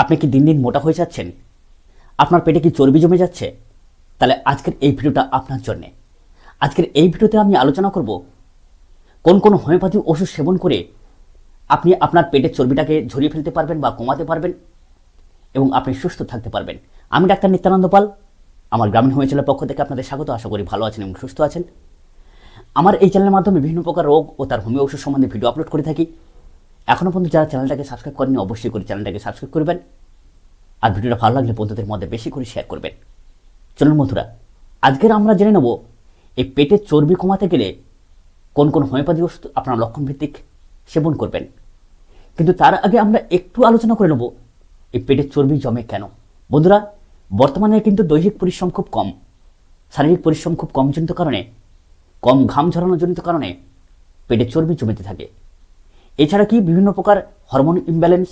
আপনি কি দিন দিন মোটা হয়ে যাচ্ছেন? আপনার পেটে কি চর্বি জমে যাচ্ছে? তাহলে আজকের এই ভিডিওটা আপনার জন্যে। আজকের এই ভিডিওতে আমি আলোচনা করব কোন কোন হোমিওপ্যাথি ওষুধ সেবন করে আপনি আপনার পেটের চর্বিটাকে ঝরিয়ে ফেলতে পারবেন বা কমাতে পারবেন এবং আপনি সুস্থ থাকতে পারবেন। আমি ডাক্তার নিত্যানন্দ পাল, আমার গ্রামীণ হোমিওপ্যাথির পক্ষ থেকে আপনাদের স্বাগত। আশা করি ভালো আছেন এবং সুস্থ আছেন। আমার এই চ্যানেলের মাধ্যমে বিভিন্ন প্রকার রোগ ও তার হোমিও ওষুধ সম্বন্ধে ভিডিও আপলোড করে থাকি। এখনও পর্যন্ত যারা চ্যানেলটাকে সাবস্ক্রাইব করেনি অবশ্যই করে চ্যানেলটাকে সাবস্ক্রাইব করবেন। আর ভিডিওটা ভালো লাগলে বন্ধুদের মধ্যে বেশি করে শেয়ার করবেন। চলুন বন্ধুরা, আজকের আমরা জেনে নেব, এই পেটের চর্বি কমাতে গেলে কোন কোন হোমিওপ্যাথি ওষুধ আপনারা লক্ষণ ভিত্তিক সেবন করবেন। কিন্তু তার আগে আমরা একটু আলোচনা করে নেব, এই পেটের চর্বি জমে কেন? বন্ধুরা, বর্তমানে কিন্তু দৈহিক পরিশ্রম খুব কম, শারীরিক পরিশ্রম খুব কম জনিত কারণে, কম ঘাম ঝরানোর জনিত কারণে পেটে চর্বি জমিতে থাকে। এছাড়া কি বিভিন্ন প্রকার হরমোন ইমব্যালেন্স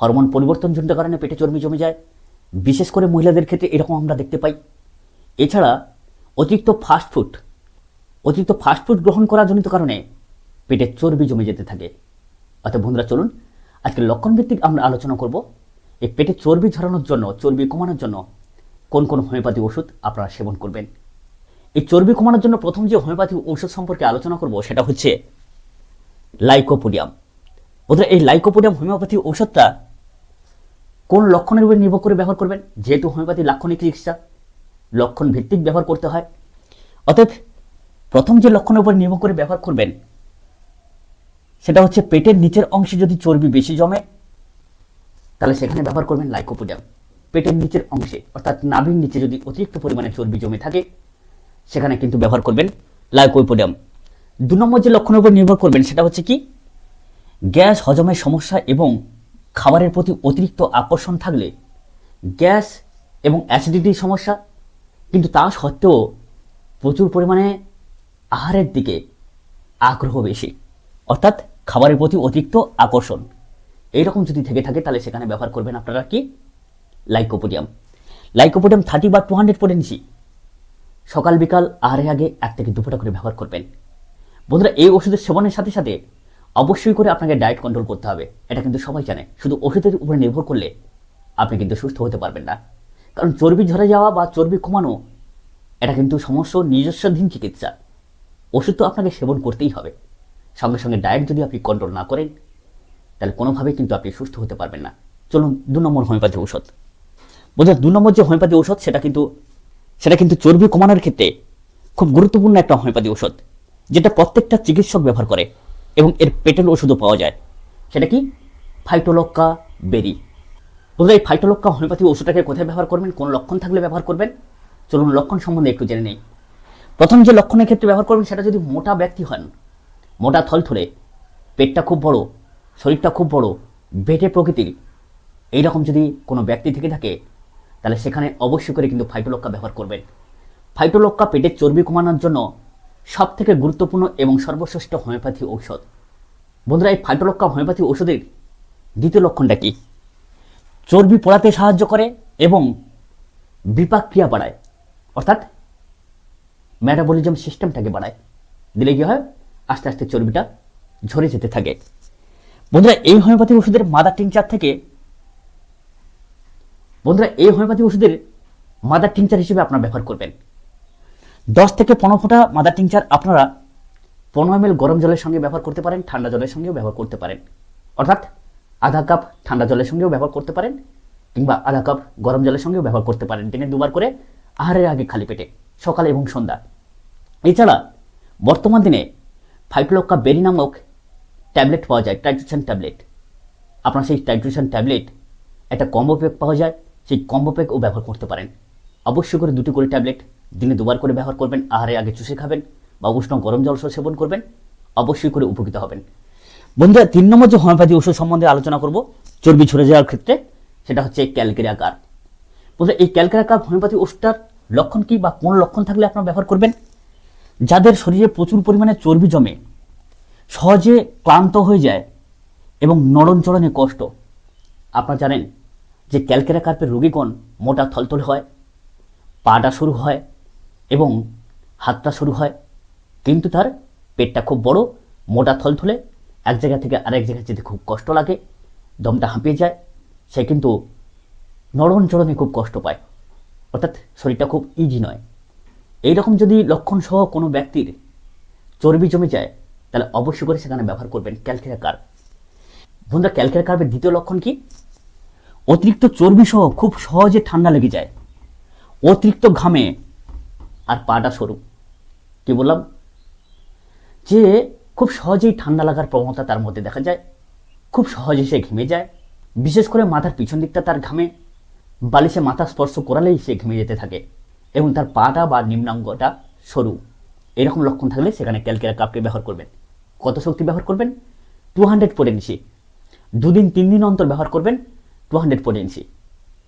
হরমোন পরিবর্তনজনিত কারণে পেটে চর্বি জমে যায়? বিশেষ করে মহিলাদের ক্ষেত্রে এরকম আমরা দেখতে পাই। এছাড়া অতিরিক্ত ফাস্টফুড অতিরিক্ত ফাস্টফুড গ্রহণ করার জনিত কারণে পেটের চর্বি জমে যেতে থাকে। অর্থাৎ বন্ধুরা, চলুন আজকে লক্ষণভিত্তিক আমরা আলোচনা করব। এই পেটে চর্বি ঝরানোর জন্য, চর্বি কমানোর জন্য কোন কোন হোমিওপ্যাথি ওষুধ আপনারা সেবন করবেন? এই চর্বি কমানোর জন্য প্রথম যে হোমিওপ্যাথি ঔষধ সম্পর্কে আলোচনা করব সেটা হচ্ছে লাইকোপোডিয়াম। বন্ধুরা এই লাইকোপোডিয়াম হোমিওপ্যাথি ঔষধটা কোন লক্ষণের উপর নির্ভর করে ব্যবহার করবেন? যেহেতু হোমিওপ্যাথি লাক্ষণিক চিকিৎসা, লক্ষণ ভিত্তিক ব্যবহার করতে হয়। অতএব প্রথম যে লক্ষণের উপর নির্ভর করে ব্যবহার করবেন, সেটা হচ্ছে পেটের নিচের অংশে যদি চর্বি বেশি জমে, তাহলে সেখানে ব্যবহার করবেন লাইকোপোডিয়াম। পেটের নিচের অংশে, অর্থাৎ নাভির নিচে যদি অতিরিক্ত পরিমাণে চর্বি জমে থাকে, সেখানে কিন্তু ব্যবহার করবেন লাইকোপোডিয়াম। দু নম্বর যে লক্ষণের উপর নির্ভর করবেন, সেটা হচ্ছে কি? গ্যাস হজমের সমস্যা এবং খাবারের প্রতি অতিরিক্ত আকর্ষণ থাকলে গ্যাস এবং অ্যাসিডিটির সমস্যা, কিন্তু তা সত্ত্বেও প্রচুর পরিমাণে আহারের দিকে আগ্রহ বেশি। অর্থাৎ খাবারের প্রতি অতিরিক্ত আকর্ষণ। এইরকম যদি থেকে থাকে, তাহলে সেখানে ব্যবহার করবেন আপনারা কি? লাইকোপোডিয়াম। লাইকোপোডিয়াম থার্টি বা টু হান্ড্রেড পোটেন্সি সকাল, বিকাল, আহারের আগে এক থেকে দুপুরটা করে ব্যবহার করবেন। বন্ধুরা, এই ওষুধের সেবনের সাথে সাথে অবশ্যই করে আপনাকে ডায়েট কন্ট্রোল করতে হবে। এটা কিন্তু সবাই জানে। শুধু ওষুধের উপরে নির্ভর করলে আপনি কিন্তু সুস্থ হতে পারবেন না। কারণ চর্বি ঝরে যাওয়া বা চর্বি কমানো, এটা কিন্তু সমস্ত নিজস্বাধীন চিকিৎসা। ওষুধ তো আপনাকে সেবন করতেই হবে। সঙ্গে সঙ্গে ডায়েট যদি আপনি কন্ট্রোল না করেন, তাহলে কোনোভাবেই কিন্তু আপনি সুস্থ হতে পারবেন না। চলুন, দু নম্বর হোমিওপ্যাথি ঔষধ। বোঝা দু নম্বর যে হোমিওপ্যাথি ঔষধ, সেটা কিন্তু সেটা কিন্তু চর্বি কমানোর ক্ষেত্রে খুব গুরুত্বপূর্ণ একটা হোমিওপ্যাথি ঔষধ, যেটা প্রত্যেকটা চিকিৎসক ব্যবহার করে। এবং এর পেটের ওষুধও পাওয়া যায়। সেটা কি? Phytolacca berry. বন্ধুরা, এই ফাইটোলক্কা হোমিওপ্যাথি ওষুধটাকে কোথায় ব্যবহার করবেন? কোন লক্ষণ থাকলে ব্যবহার করবেন? চলুন লক্ষণ সম্বন্ধে একটু জেনে নেই। প্রথম যে লক্ষণের ক্ষেত্রে ব্যবহার করবেন, সেটা যদি মোটা ব্যক্তি হন, মোটা থলথলে পেটটা খুব বড়, শরীরটা খুব বড়, বেটে প্রকৃতির, এইরকম যদি কোনো ব্যক্তি থেকে থাকে, তাহলে সেখানে অবশ্যই করে কিন্তু ফাইটোলক্কা ব্যবহার করবেন। ফাইটোলক্কা পেটের চর্বি কমানোর জন্য সব থেকে গুরুত্বপূর্ণ এবং সর্বশ্রেষ্ঠ হোমিওপ্যাথি ঔষধ। বন্ধুরা, এই ফাইটোলক্কা হোমিওপ্যাথি ঔষধের দ্বিতীয় লক্ষণটা কি? চর্বি পোড়াতে সাহায্য করে এবং বিপাক ক্রিয়া বাড়ায়। অর্থাৎ ম্যাটাবলিজম সিস্টেমটাকে বাড়ায়। দিলে কি হয়? আস্তে আস্তে চর্বিটা ঝরে যেতে থাকে। বন্ধুরা, এই হোমিওপ্যাথি ওষুধের মাদার টিংচার থেকে বন্ধুরা, এই হোমিওপ্যাথি ওষুধের মাদার টিংচার হিসেবে আপনারা ব্যবহার করবেন। দশ থেকে পনেরো ফোঁটা মাদার টিংচার আপনারা পনেরো এম গরম জলের সঙ্গে ব্যবহার করতে পারেন, ঠান্ডা জলের সঙ্গেও ব্যবহার করতে পারেন। অর্থাৎ আধা কাপ ঠান্ডা জলের সঙ্গেও ব্যবহার করতে পারেন কিংবা আধা কাপ গরম জলের সঙ্গেও ব্যবহার করতে পারেন দিনে দুবার করে আহারের আগে খালি পেটে, সকাল এবং সন্ধ্যা। এছাড়া বর্তমান দিনে ফাইফ্লোক্কা বেরি নামক ট্যাবলেট পাওয়া যায়, টাইট্রিশন ট্যাবলেট। আপনার সেই টাইট্রিশন ট্যাবলেট একটা কম্বো প্যাক পাওয়া যায়, সেই কম্বো প্যাকও ব্যবহার করতে পারেন। অবশ্যই করে দুটি করে ট্যাবলেট দিনে দুবার করে ব্যবহার করবেন, আহারে আগে চুষে খাবেন, বা উষ্ণ গরম জল সেবন করবেন, অবশ্যই করে উপকৃত হবেন। বন্ধুরা, তিন নম্বর যে হোমিওপ্যাথি ওষুধ সম্বন্ধে আলোচনা করব, চর্বি ছড়ে যাওয়ার ক্ষেত্রে, সেটা হচ্ছে ক্যালকেরিয়া কার বন্ধুরা, এই ক্যালকেরিয়া কার হোমিওপ্যাথি ওষুধটার লক্ষণ কি বা কোন লক্ষণ থাকলে আপনারা ব্যবহার করবেন? যাদের শরীরে প্রচুর পরিমাণে চর্বি জমে, সহজে ক্লান্ত হয়ে যায় এবং নরম চরণে কষ্ট, আপনারা জানেন যে ক্যালকেরা কার্পের রোগীগণ মোটা থলথলে হয় পাটা শুরু হয় এবং হাতটা শুরু হয়। কিন্তু তার পেটটা খুব বড়, মোটা থলথলে, এক জায়গা থেকে আরেক জায়গায় যেতে খুব কষ্ট লাগে, দমটা হাঁপিয়ে যায়। সে কিন্তু নরম চরণে খুব কষ্ট পায়। অর্থাৎ শরীরটা খুব ইজি নয়। এইরকম যদি লক্ষণ সহ কোনো ব্যক্তির চর্বি জমে যায়, তাহলে অবশ্যই করে সেখানে ব্যবহার করবেন ক্যালকেরা কার্ব। বন্ধুরা, ক্যালকেরা কার্বের দ্বিতীয় লক্ষণ কি? অতিরিক্ত চর্বি সহ খুব সহজে ঠান্ডা লেগে যায়। অতিরিক্ত ঘামে আর পাটা সরু। কি বললাম? যে খুব সহজেই ঠান্ডা লাগার প্রবণতা তার মধ্যে দেখা যায়। খুব সহজে সে ঘেমে যায়। বিশেষ করে মাথার পিছন দিকটা তার ঘামে। বালিশে মাথা স্পর্শ করালেই সে ঘেমে যেতে থাকে এবং তার পাটা বা নিম্নাঙ্গটা সরু। এরকম লক্ষণ থাকলে সেখানে ক্যালকেরা কাপকে ব্যবহার করবেন। কত শক্তি ব্যবহার করবেন? টু হান্ড্রেড পোটেন্সি দুদিন, তিন দিন অন্তর ব্যবহার করবেন টু হান্ড্রেড পোটেন্সি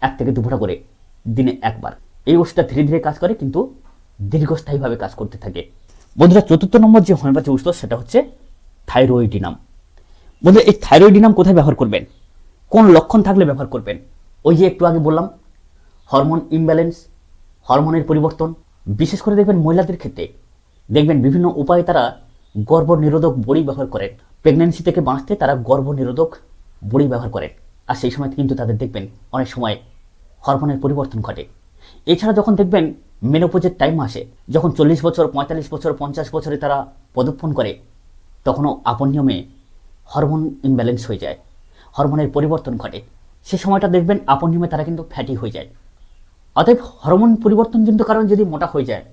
এক থেকে দু ফোঁটা করে দিনে একবার। এই ওষুধটা ধীরে ধীরে কাজ করে কিন্তু দীর্ঘস্থায়ীভাবে কাজ করতে থাকে। বন্ধুরা, চতুর্থ নম্বর যে হোমিওপ্যাথি ওষুধ সেটা হচ্ছে থাইরয়েডিনাম। বন্ধুরা, এই থাইরয়েডিনাম কোথায় ব্যবহার করবেন? কোন লক্ষণ থাকলে ব্যবহার করবেন? ওই যে একটু আগে বললাম, হরমোন ইমব্যালেন্স, হরমোনের পরিবর্তন, বিশেষ করে দেখবেন মহিলাদের ক্ষেত্রে। দেখবেন বিভিন্ন উপায়ে তারা গর্ভ নিরোধক বড়ি ব্যবহার করেন। প্রেগন্যান্সি থেকে বাঁচতে তারা গর্ভ নিরোধক বড়ি ব্যবহার করেন। আর সেই সময় কিন্তু তাদের দেখবেন অনেক সময় হরমোনের পরিবর্তন ঘটে। এছাড়া যখন দেখবেন মেনোপোজের টাইম আসে। যখন চল্লিশ বছর, পঁয়তাল্লিশ বছর, পঞ্চাশ বছরে তারা পদক্ষণ করে, তখনও আপন নিয়মে হরমোন ইমব্যালেন্স হয়ে যায়। হরমোনের পরিবর্তন ঘটে। সে সময়টা দেখবেন আপন নিয়মে তারা কিন্তু ফ্যাটি হয়ে যায়। অতএব হরমোন পরিবর্তনজনিত কারণ যদি মোটা হয়ে যায়,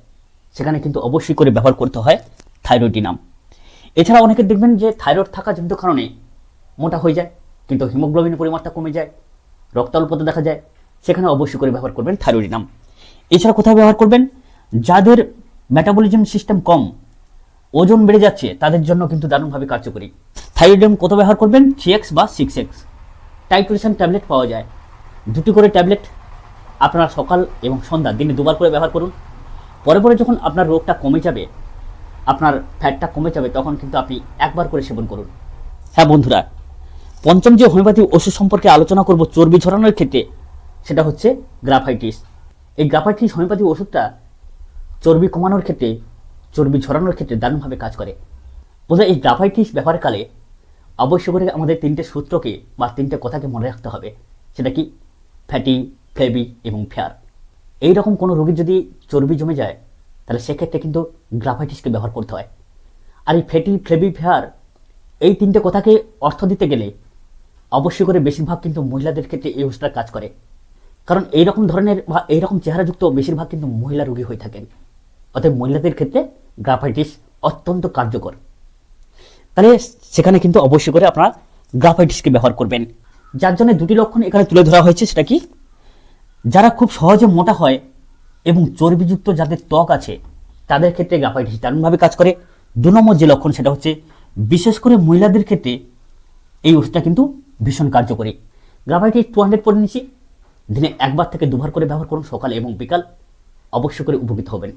সেখানে কিন্তু অবশ্যই করে ব্যবহার করতে হয় থাইরয়েডিনাম এছাড়া অনেকে দেখবেন যে থাইরয়েড থাকা জনিত কারণে মোটা হয়ে যায়, কিন্তু হিমোগ্লোবিনের পরিমাণটা কমে যায় রক্ত অল্পতা দেখা যায়, সেখানে অবশ্যই করে ব্যবহার করবেন থাইরয়েডিনাম এছাড়া কোথায় ব্যবহার করবেন? যাদের মেটাবলিজম সিস্টেম কম, ওজন বেড়ে যাচ্ছে, তাদের জন্য কিন্তু দারুণভাবে কার্যকরী। থাইরয়েডিনাম কত ব্যবহার করবেন? থ্রি এক্স বা সিক্স এক্স টাইট্রেশন ট্যাবলেট পাওয়া যায়। দুটি করে ট্যাবলেট আপনারা সকাল এবং সন্ধ্যা, দিনে দুবার করে ব্যবহার করুন। পরে পরে যখন আপনার রোগটা কমে যাবে, আপনার ফ্যাটটা কমে যাবে, তখন কিন্তু আপনি একবার করে সেবন করুন। হ্যাঁ বন্ধুরা, পঞ্চম যে হোমিওপ্যাথি ওষুধ সম্পর্কে আলোচনা করব চর্বি ঝরানোর ক্ষেত্রে, সেটা হচ্ছে গ্রাফাইটিস এই গ্রাফাইটিস হোমিওপ্যাথি ওষুধটা চর্বি কমানোর ক্ষেত্রে, চর্বি ঝরানোর ক্ষেত্রে দারুণভাবে কাজ করে। বোধহয় এই গ্রাফাইটিস ব্যবহারকালে অবশ্য করে আমাদের তিনটে সূত্রকে বা তিনটে কথাকে মনে রাখতে হবে, সেটা কি? ফ্যাটি, ফ্লেবি এবং ফেয়ার। এই রকম কোনো রোগীর যদি চর্বি জমে যায়, তাহলে সেক্ষেত্রে কিন্তু গ্রাফাইটিসকে ব্যবহার করতে হয়। আর এই ফ্যাটি, ফ্লেবি, ফেয়ার, এই তিনটে কথাকে অর্থ দিতে গেলে অবশ্যই করে বেশিরভাগ কিন্তু মহিলাদের ক্ষেত্রে এই ওষুধটা কাজ করে। কারণ এই রকম ধরনের বা এই রকম চেহারাযুক্ত বেশিরভাগ কিন্তু মহিলা রোগী হয়ে থাকেন। অতএব মহিলাদের ক্ষেত্রে গ্রাফাইটিস অত্যন্ত কার্যকর। তাহলে সেখানে কিন্তু অবশ্যই করে আপনারা গ্রাফাইটিসকে ব্যবহার করবেন। যার জন্য দুটি লক্ষণ এখানে তুলে ধরা হয়েছে, সেটা কি? যারা খুব সহজে মোটা হয় এবং চর্বিযুক্ত যাদের ত্বক আছে, তাদের ক্ষেত্রে গ্রাফাইটিস দারুণভাবে কাজ করে। দু নম্বর যে লক্ষণ, সেটা হচ্ছে বিশেষ করে মহিলাদের ক্ষেত্রে এই ওষুধটা কিন্তু ভীষণ কার্যকরী। গ্রাফাইটিস টু হান্ড্রেড পরে নিচ্ছি দিনে একবার থেকে দুবার করে ব্যবহার করুন সকাল এবং বিকাল। অবশ্য করে উপকৃত হবেন।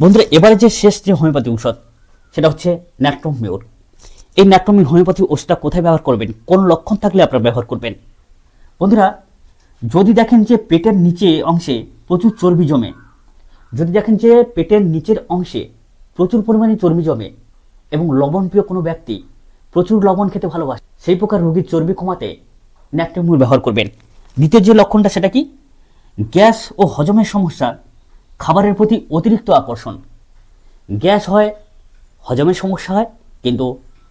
বন্ধুরা, এবারে যে শেষ যে হোমিওপ্যাথি ঔষধ, সেটা হচ্ছে ন্যাক্টোমিওর এই ন্যাক্টোমি হোমিওপ্যাথি ওষুধটা কোথায় ব্যবহার করবেন? কোন লক্ষণ থাকলে আপনারা ব্যবহার করবেন? বন্ধুরা, যদি দেখেন যে পেটের নিচে অংশে প্রচুর চর্বি জমে, যদি দেখেন যে পেটের নিচের অংশে প্রচুর পরিমাণে চর্বি জমে এবং লবণপ্রিয় কোনো ব্যক্তি প্রচুর লবণ খেতে ভালোবাসে, সেই প্রকার রোগীর চর্বি কমাতে ন্যাক্টোমিউর ব্যবহার করবেন। দ্বিতীয় যে লক্ষণটা সেটা কি? গ্যাস ও হজমের সমস্যা খাবারের প্রতি অতিরিক্ত আকর্ষণ। গ্যাস হয়, হজমের সমস্যা হয়, কিন্তু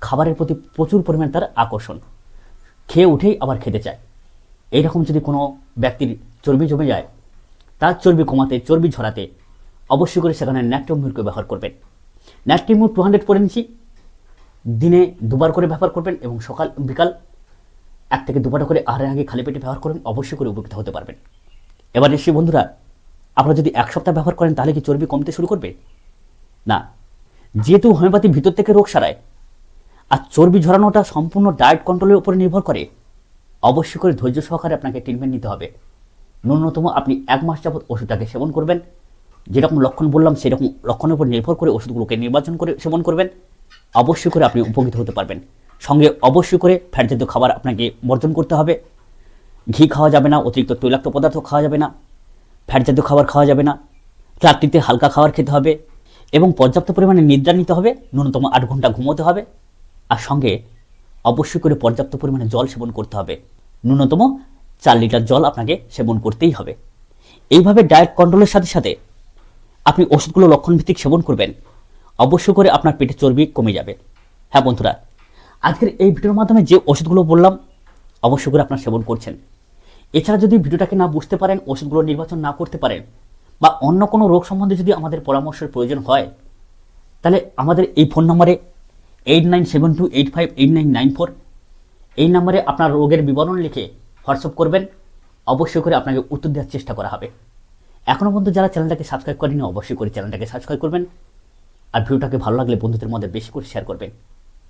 খাবারের প্রতি প্রচুর পরিমাণে তার আকর্ষণ। খেয়ে উঠেই আবার খেতে চায়। এইরকম যদি কোনো ব্যক্তির চর্বি জমে যায়, তার চর্বি কমাতে, চর্বি ঝরাতে, অবশ্যই করে সেখানে ন্যাক্টোমিউরকে ব্যবহার করবেন। ন্যাক্টোমিউর টু হান্ড্রেড করে নিচ্ছি। দিনে দুবার করে ব্যবহার করবেন এবং সকাল, বিকাল এক থেকে দুবার করে আহারের আগে খালি পেটে ব্যবহার করুন, অবশ্যই করে উপকৃত হতে পারবেন। এবার এসে বন্ধুরা, আপনারা যদি এক সপ্তাহ ব্যবহার করেন, তাহলে কি চর্বি কমতে শুরু করবে? না। যেহেতু হোমিওপ্যাথি ভিতর থেকে রোগ সারায়, আর চর্বি ঝরানোটা সম্পূর্ণ ডায়েট কন্ট্রোলের উপরে নির্ভর করে, অবশ্যই করে ধৈর্য সহকারে আপনাকে ট্রিটমেন্ট নিতে হবে। ন্যূনতম আপনি এক মাস যাবৎ ওষুধটাকে সেবন করবেন। যেরকম লক্ষণ বললাম, সেরকম লক্ষণের উপর নির্ভর করে ওষুধগুলোকে নির্বাচন করে সেবন করবেন। অবশ্যই করে আপনি উপকৃত হতে পারবেন। সঙ্গে অবশ্যই করে ফ্যাট জাতীয় খাবার আপনাকে বর্জন করতে হবে। ঘি খাওয়া যাবে না, অতিরিক্ত তৈলাক্ত পদার্থ খাওয়া যাবে না ফ্যাট জাতীয় খাবার খাওয়া যাবে না, রাত্রিতে হালকা খাবার খেতে হবে এবং পর্যাপ্ত পরিমাণে নিদ্রা নিতে হবে, ন্যূনতম আট ঘণ্টা ঘুমোতে হবে আর সঙ্গে অবশ্যই করে পর্যাপ্ত পরিমাণে জল সেবন করতে হবে। ন্যূনতম চার লিটার জল আপনাকে সেবন করতেই হবে। এইভাবে ডায়েট কন্ট্রোলের সাথে সাথে আপনি ওষুধগুলো লক্ষণভিত্তিক সেবন করবেন। অবশ্যই করে আপনার পেটে চর্বি কমে যাবে। হ্যাঁ বন্ধুরা আজকের এই ভিডিওর মাধ্যমে যে ওষুধগুলো বললাম, অবশ্যই করে আপনার সেবন করছেন। এছাড়া যদি ভিডিওটাকে না বুঝতে পারেন, ওষুধগুলো নির্বাচন না করতে পারেন, বা অন্য কোনো রোগ সম্বন্ধে যদি আমাদের পরামর্শের প্রয়োজন হয়, তাহলে আমাদের এই ফোন নম্বরে eight nine seven two eight five eight nine nine four এই নম্বরে আপনার রোগের বিবরণ লিখে হোয়াটসঅ্যাপ করবেন। অবশ্যই করে আপনাকে উত্তর দেওয়ার চেষ্টা করা হবে। এখনও পর্যন্ত যারা চ্যানেলটাকে সাবস্ক্রাইব করেনি অবশ্যই করে চ্যানেলটাকে সাবস্ক্রাইব করবেন। আর ভিডিওটাকে ভালো লাগলে বন্ধুদের মধ্যে বেশি করে শেয়ার করবেন।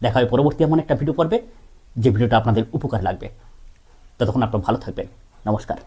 দেখা হবে পরবর্তী এমন একটা ভিডিও পড়বে যে ভিডিওটা আপনাদের উপকার লাগবে। ততক্ষণ আপনারা ভালো থাকবেন। নমস্কার।